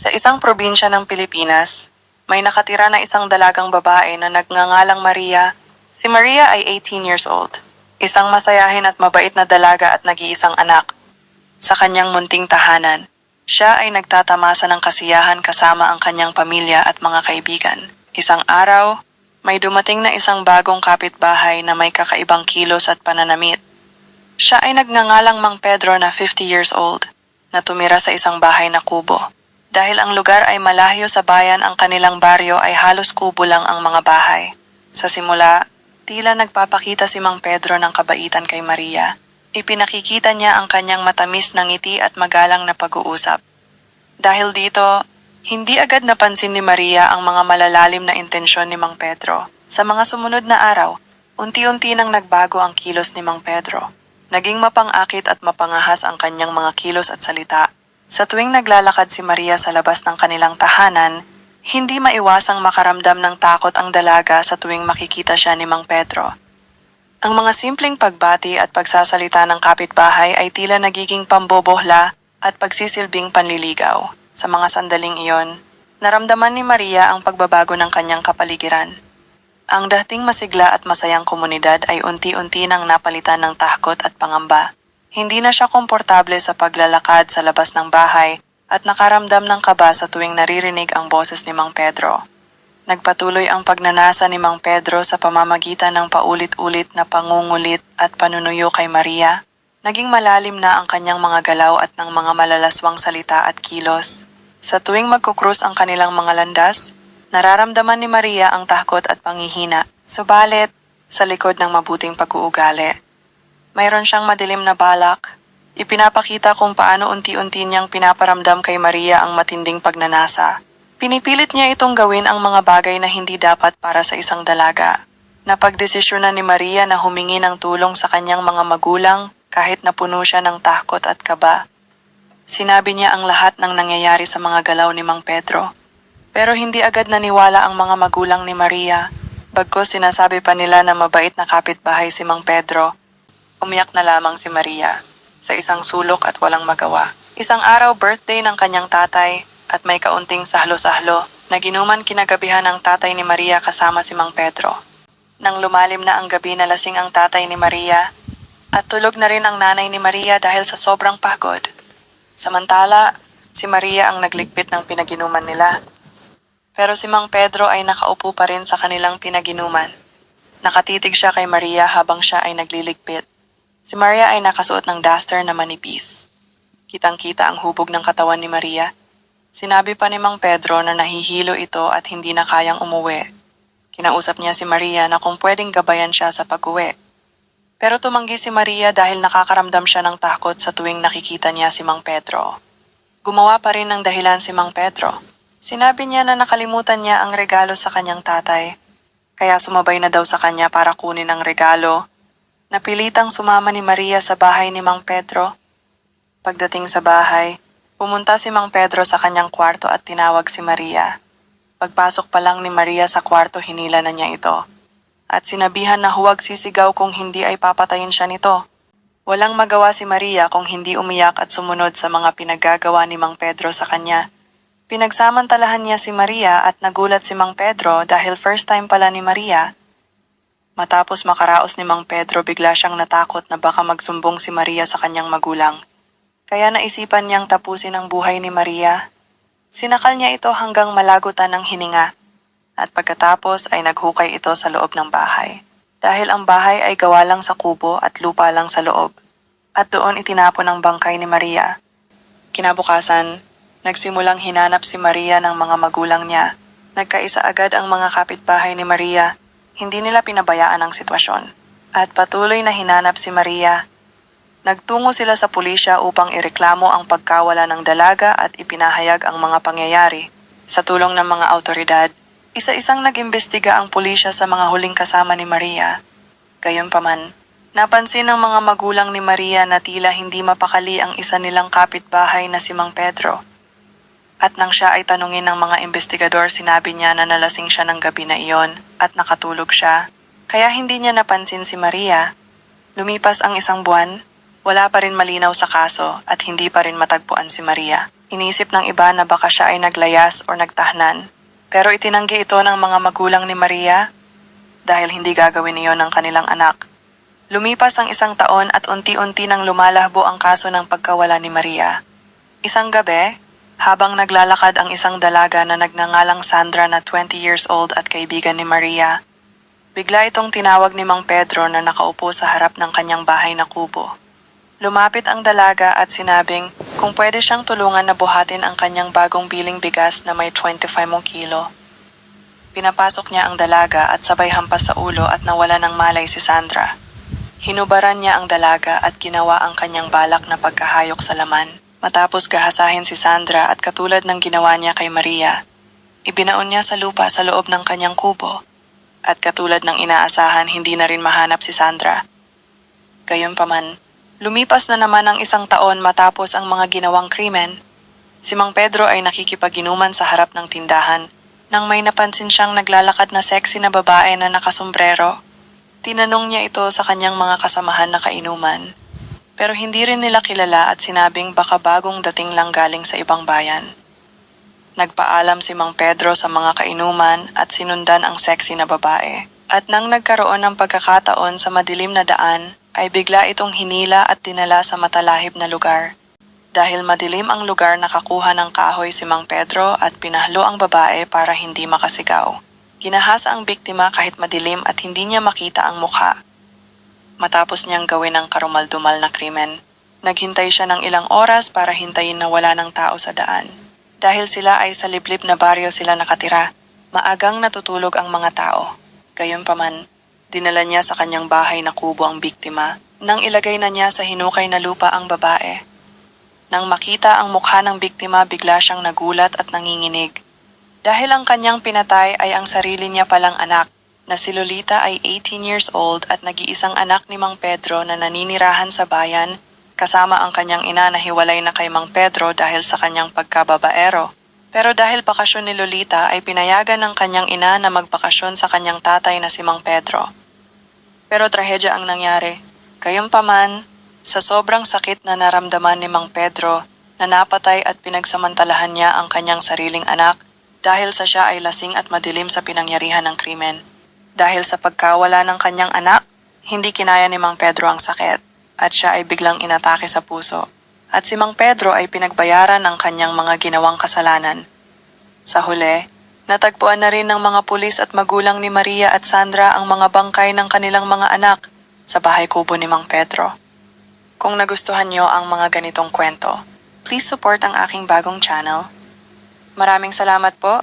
Sa isang probinsya ng Pilipinas, may nakatira na isang dalagang babae na nagngangalang Maria. Si Maria ay 18 years old. Isang masayahin at mabait na dalaga at nag-iisang anak. Sa kanyang munting tahanan, siya ay nagtatamasa ng kasiyahan kasama ang kanyang pamilya at mga kaibigan. Isang araw, may dumating na isang bagong kapitbahay na may kakaibang kilos at pananamit. Siya ay nagngangalang Mang Pedro na 50 years old, na tumira sa isang bahay na kubo. Dahil ang lugar ay malayo sa bayan ang kanilang baryo ay halos kubo lang ang mga bahay. Sa simula, tila nagpapakita si Mang Pedro ng kabaitan kay Maria. Ipinakikita niya ang kanyang matamis na ngiti at magalang na pag-uusap. Dahil dito, hindi agad napansin ni Maria ang mga malalalim na intensyon ni Mang Pedro. Sa mga sumunod na araw, unti-unti nang nagbago ang kilos ni Mang Pedro. Naging mapang-akit at mapangahas ang kanyang mga kilos at salita. Sa tuwing naglalakad si Maria sa labas ng kanilang tahanan, hindi maiwasang makaramdam ng takot ang dalaga sa tuwing makikita siya ni Mang Pedro. Ang mga simpleng pagbati at pagsasalita ng kapitbahay ay tila nagiging pambobohla at pagsisilbing panliligaw. Sa mga sandaling iyon, naramdaman ni Maria ang pagbabago ng kanyang kapaligiran. Ang dating masigla at masayang komunidad ay unti-unti nang napalitan ng takot at pangamba. Hindi na siya komportable sa paglalakad sa labas ng bahay at nakaramdam ng kaba sa tuwing naririnig ang boses ni Mang Pedro. Nagpatuloy ang pagnanasa ni Mang Pedro sa pamamagitan ng paulit-ulit na pangungulit at panunuyo kay Maria. Naging malalim na ang kanyang mga galaw at ng mga malalaswang salita at kilos. Sa tuwing magkukrus ang kanilang mga landas, nararamdaman ni Maria ang takot at pangihina. Subalit, sa likod ng mabuting pag-uugali, mayroon siyang madilim na balak. Ipinapakita kung paano unti-unti niyang pinaparamdam kay Maria ang matinding pagnanasa. Pinipilit niya itong gawin ang mga bagay na hindi dapat para sa isang dalaga. Napagdesisyonan ni Maria na humingi ng tulong sa kanyang mga magulang kahit napuno siya ng takot at kaba. Sinabi niya ang lahat ng nangyayari sa mga galaw ni Mang Pedro. Pero hindi agad naniwala ang mga magulang ni Maria. Bagkos sinasabi pa nila na mabait na kapitbahay si Mang Pedro Umiyak na lamang si Maria sa isang sulok at walang magawa. Isang araw birthday ng kanyang tatay at may kaunting sahlo-sahlo na ginuman kinagabihan ng tatay ni Maria kasama si Mang Pedro. Nang lumalim na ang gabi na lasing ang tatay ni Maria at tulog na rin ang nanay ni Maria dahil sa sobrang pagod. Samantala, si Maria ang nagligpit ng pinaginuman nila. Pero si Mang Pedro ay nakaupo pa rin sa kanilang pinaginuman. Nakatitig siya kay Maria habang siya ay nagliligpit. Si Maria ay nakasuot ng duster na manipis. Kitang-kita ang hubog ng katawan ni Maria. Sinabi pa ni Mang Pedro na nahihilo ito at hindi na kayang umuwi. Kinausap niya si Maria na kung pwedeng gabayan siya sa pag-uwi. Pero tumanggi si Maria dahil nakakaramdam siya ng takot sa tuwing nakikita niya si Mang Pedro. Gumawa pa rin ng dahilan si Mang Pedro. Sinabi niya na nakalimutan niya ang regalo sa kanyang tatay. Kaya sumabay na daw sa kanya para kunin ang regalo Napilitang sumama ni Maria sa bahay ni Mang Pedro. Pagdating sa bahay, pumunta si Mang Pedro sa kanyang kwarto at tinawag si Maria. Pagpasok pa lang ni Maria sa kwarto, hinila na niya ito. At sinabihan na huwag sisigaw kung hindi ay papatayin siya nito. Walang magawa si Maria kung hindi umiyak at sumunod sa mga pinagagawa ni Mang Pedro sa kanya. Pinagsamantalahan niya si Maria at nagulat si Mang Pedro dahil first time pala ni Maria Matapos makaraos ni Mang Pedro, bigla siyang natakot na baka magsumbong si Maria sa kanyang magulang. Kaya naisipan niyang tapusin ang buhay ni Maria. Sinakal niya ito hanggang malagutan ng hininga. At pagkatapos ay naghukay ito sa loob ng bahay. Dahil ang bahay ay gawa lang sa kubo at lupa lang sa loob. At doon itinapon ang bangkay ni Maria. Kinabukasan, nagsimulang hinanap si Maria ng mga magulang niya. Nagkaisa agad ang mga kapitbahay ni Maria hindi nila pinabayaan ang sitwasyon. At patuloy na hinanap si Maria. Nagtungo sila sa pulisya upang ireklamo ang pagkawala ng dalaga at ipinahayag ang mga pangyayari. Sa tulong ng mga autoridad, isa-isang nag-imbestiga ang pulisya sa mga huling kasama ni Maria. Gayunpaman, napansin ng mga magulang ni Maria na tila hindi mapakali ang isa nilang kapitbahay na si Mang Pedro. At nang siya ay tanungin ng mga investigador, sinabi niya na nalasing siya ng gabi na iyon at nakatulog siya. Kaya hindi niya napansin si Maria. Lumipas ang isang buwan, wala pa rin malinaw sa kaso at hindi pa rin matagpuan si Maria. Inisip ng iba na baka siya ay naglayas o nagtahnan. Pero itinanggi ito ng mga magulang ni Maria dahil hindi gagawin niyon ng kanilang anak. Lumipas ang isang taon at unti-unti nang lumalahbo ang kaso ng pagkawala ni Maria. Isang gabi, habang naglalakad ang isang dalaga na nagngangalang Sandra na 20 years old at kaibigan ni Maria, bigla itong tinawag ni Mang Pedro na nakaupo sa harap ng kanyang bahay na kubo. Lumapit ang dalaga at sinabing kung pwede siyang tulungan na buhatin ang kanyang bagong biling bigas na may 25 kilo. Pinapasok niya ang dalaga at sabay hampas sa ulo at nawala ng malay si Sandra. Hinubaran niya ang dalaga at ginawa ang kanyang balak na pagkahayok sa laman. Matapos gahasahin si Sandra at katulad ng ginawa niya kay Maria, ibinaon niya sa lupa sa loob ng kanyang kubo. At katulad ng inaasahan, hindi na rin mahanap si Sandra. Gayunpaman, lumipas na naman ang isang taon matapos ang mga ginawang krimen. Si Mang Pedro ay nakikipaginuman sa harap ng tindahan nang may napansin siyang naglalakad na sexy na babae na nakasombrero. Tinanong niya ito sa kanyang mga kasamahan na kainuman. Pero hindi rin nila kilala at sinabing baka bagong dating lang galing sa ibang bayan. Nagpaalam si Mang Pedro sa mga kainuman at sinundan ang sexy na babae. At nang nagkaroon ng pagkakataon sa madilim na daan, ay bigla itong hinila at dinala sa matalahib na lugar. Dahil madilim ang lugar nakakuha ng kahoy si Mang Pedro at pinahlo ang babae para hindi makasigaw. Ginahasa ang biktima kahit madilim at hindi niya makita ang mukha. Matapos niyang gawin ang karumaldumal na krimen, naghintay siya ng ilang oras para hintayin na wala ng tao sa daan. Dahil sila ay sa liblib na baryo sila nakatira, maagang natutulog ang mga tao. Gayunpaman, dinala niya sa kanyang bahay na kubo ang biktima nang ilagay na niya sa hinukay na lupa ang babae. Nang makita ang mukha ng biktima bigla siyang nagulat at nanginginig. Dahil ang kanyang pinatay ay ang sarili niya palang anak na si Lolita ay 18 years old at nag-iisang anak ni Mang Pedro na naninirahan sa bayan kasama ang kanyang ina na hiwalay na kay Mang Pedro dahil sa kanyang pagkababaero. Pero dahil bakasyon ni Lolita ay pinayagan ng kanyang ina na magbakasyon sa kanyang tatay na si Mang Pedro. Pero trahedya ang nangyari. Gayunpaman, sa sobrang sakit na naramdaman ni Mang Pedro na napatay at pinagsamantalahan niya ang kanyang sariling anak dahil sa siya ay lasing at madilim sa pinangyarihan ng krimen. Dahil sa pagkawala ng kanyang anak, hindi kinaya ni Mang Pedro ang sakit at siya ay biglang inatake sa puso. At si Mang Pedro ay pinagbayaran ng kanyang mga ginawang kasalanan. Sa huli, natagpuan na rin ng mga pulis at magulang ni Maria at Sandra ang mga bangkay ng kanilang mga anak sa bahay kubo ni Mang Pedro. Kung nagustuhan niyo ang mga ganitong kwento, please support ang aking bagong channel. Maraming salamat po